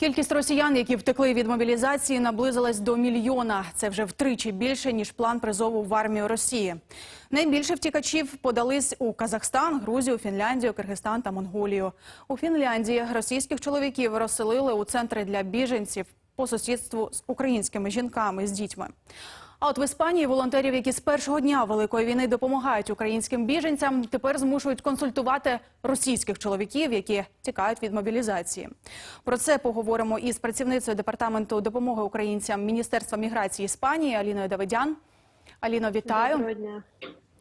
Кількість росіян, які втекли від мобілізації, наблизилась до мільйона. Це вже втричі більше ніж план призову в армію Росії. Найбільше втікачів подались у Казахстан, Грузію, Фінляндію, Киргизстан та Монголію. У Фінляндії російських чоловіків розселили у центри для біженців по сусідству з українськими жінками з дітьми. А от в Іспанії волонтерів, які з першого дня великої війни допомагають українським біженцям, тепер змушують консультувати російських чоловіків, які тікають від мобілізації. Про це поговоримо із працівницею департаменту допомоги українцям Міністерства міграції Іспанії Аліною Давидян. Аліно, вітаю. Доброго дня.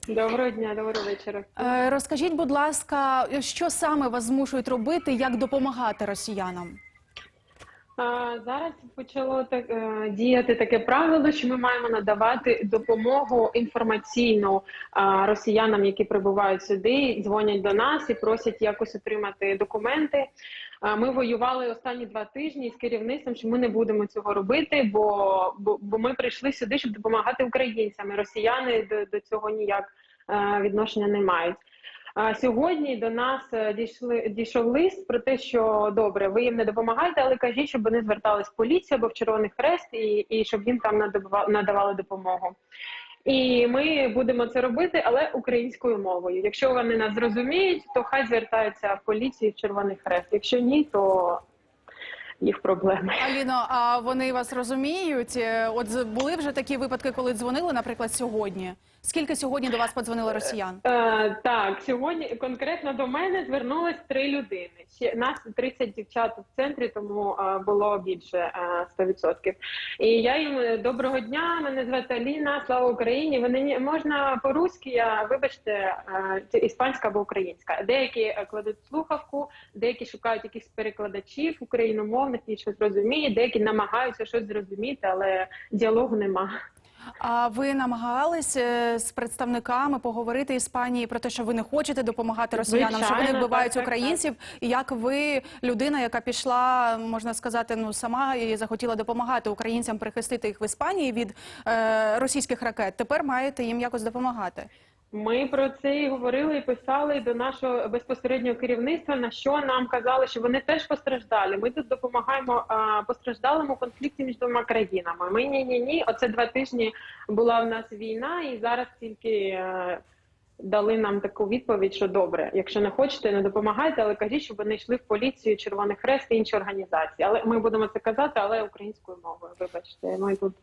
Доброго дня, доброго вечора. Е, Розкажіть, будь ласка, що саме вас змушують робити, як допомагати росіянам? Зараз почало так е, діяти таке правило, що ми маємо надавати допомогу інформаційну росіянам, які прибувають сюди, дзвонять до нас і просять якось отримати документи. Ми воювали останні два тижні з керівництвом, що ми не будемо цього робити, бо, бо, бо ми прийшли сюди, щоб допомагати українцям. Росіяни до, до цього ніяк е, відношення не мають. Сьогодні до нас е, дійшли дійшов лист про те, що добре, ви їм не допомагаєте, але кажіть, щоб вони звертались в поліцію або в Червоний Хрест, і, і щоб їм там надавали, надавали допомогу. І ми будемо це робити, але українською мовою. Якщо вони нас зрозуміють, то хай звертаються в поліцію в Червоний Хрест. Якщо ні, то їх проблеми. Аліно, а вони вас розуміють? Е, От були вже такі випадки, коли дзвонили, наприклад, сьогодні. Скільки сьогодні до вас подзвонили росіян? Е, так, сьогодні конкретно до мене звернулось три людини. Ще нас 30 дівчат в центрі, тому е, було більше е, 100%. І я їм е, доброго дня. Мене звати Аліна. Слава Україні. Вони можна по-руськи, я вибачте, е, це іспанська або українська. Деякі е, кладуть слухавку, деякі шукають якихось перекладачів україномовних і щось розуміють. Деякі намагаються щось зрозуміти, але діалогу нема. А ви намагались е, з представниками поговорити Іспанії про те, що ви не хочете допомагати росіянам, що вони вбивають так, так, українців? І як ви, людина, яка пішла, можна сказати, ну сама і захотіла допомагати українцям прихистити їх в Іспанії від е, російських ракет, тепер маєте їм якось допомагати? Ми про це і говорили і писали до нашого безпосереднього керівництва. На що нам казали, що вони теж постраждали. Ми тут допомагаємо а, постраждалим у конфлікті між двома країнами. Ми ні, ні, ні. Оце два тижні була в нас війна, і зараз тільки е, дали нам таку відповідь, що добре, якщо не хочете, не допомагайте, але кажіть, щоб вони йшли в поліцію, Червоний Хрест і інші організації. Але ми будемо це казати, але українською мовою. Вибачте, ми тут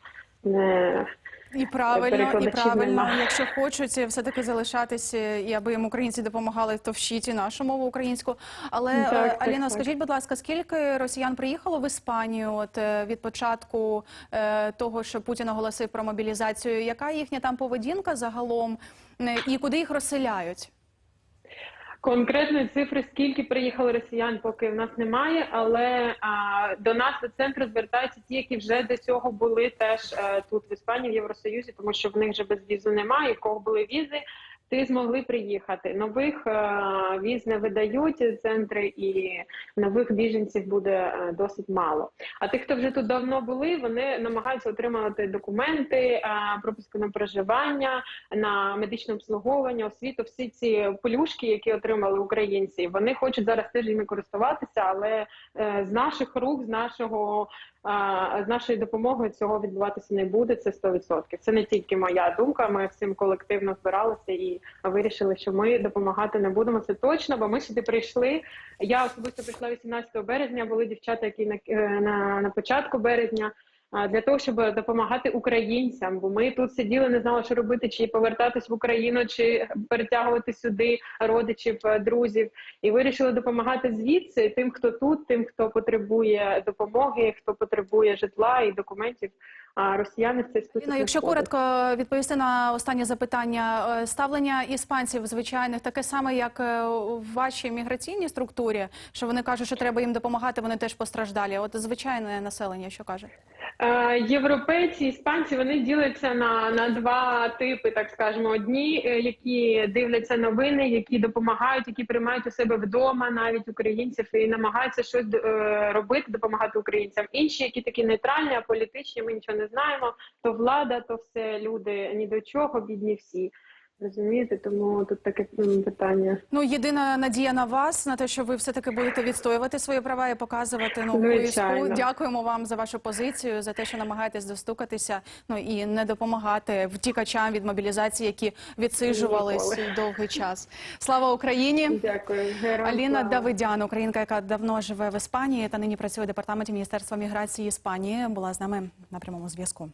не І правильно, і правильно. нема. Якщо хочуть все таки залишатися, і аби їм українці допомагали, то вчіть і нашу мову українську. Але Так, е, так, скажіть, будь ласка, скільки росіян приїхало в Іспанію от е, від початку е, того, що Путін оголосив про мобілізацію? Яка їхня там поведінка загалом, Е, і куди їх розселяють? Конкретної цифри, скільки приїхало росіян, поки в нас немає. Але а, до нас до центру звертаються ті, які вже до цього були теж а, тут в Іспанії, в Євросоюзі, тому що в них вже без візу немає. В кого були візи, ти змогли приїхати. Нових е, віз не видають центри, і нових біженців буде е, досить мало. А тих, хто вже тут давно були, вони намагаються отримувати документи, е, пропуску на проживання, на медичне обслуговування, освіту. Всі ці плюшки, які отримали українці, вони хочуть зараз теж ними користуватися, але е, з наших рук, з нашого з нашою допомогою цього відбуватися не буде. Це 100%. Це не тільки моя думка. Ми всім колективно збиралися і вирішили, що ми допомагати не будемо. Це точно, бо ми сюди прийшли. Я особисто прийшла 18 березня. Були дівчата, які на, е, на, на початку березня. Для того щоб допомагати українцям, бо ми тут сиділи, не знали, що робити, чи повертатись в Україну, чи перетягувати сюди родичів, е, друзів, і вирішили допомагати звідси тим, хто тут, тим, хто потребує допомоги, хто потребує житла і документів. А росіяни в цей список якщо коротко відповісти на останнє запитання, е, ставлення іспанців звичайних таке саме, як е, в вашій міграційній структурі, що вони кажуть, що треба їм допомагати, вони теж постраждалі. От звичайне населення, що каже? Е, Європейці, іспанці вони діляться на, на два типи, так скажемо. Одні, е, які дивляться новини, які допомагають, які приймають у себе вдома, навіть українців, і намагаються щось е, робити, допомагати українцям. Інші, які такі нейтральні, аполітичні, ми нічого не знаємо. То влада, то все люди ні до чого, бідні всі. Розумієте, тому тут таке м, питання. Ну, єдина надія на вас, на те, що ви все-таки будете відстоювати свої права і показувати нову війську. Дякуємо вам за вашу позицію, за те, що намагаєтесь достукатися, ну і не допомагати втікачам від мобілізації, які відсиджувались довгий час. Слава Україні! Дякую. Героям Аліна слава. Давидян, українка, яка давно живе в Іспанії та нині працює в департаменті Міністерства міграції Іспанії, була з нами на прямому зв'язку.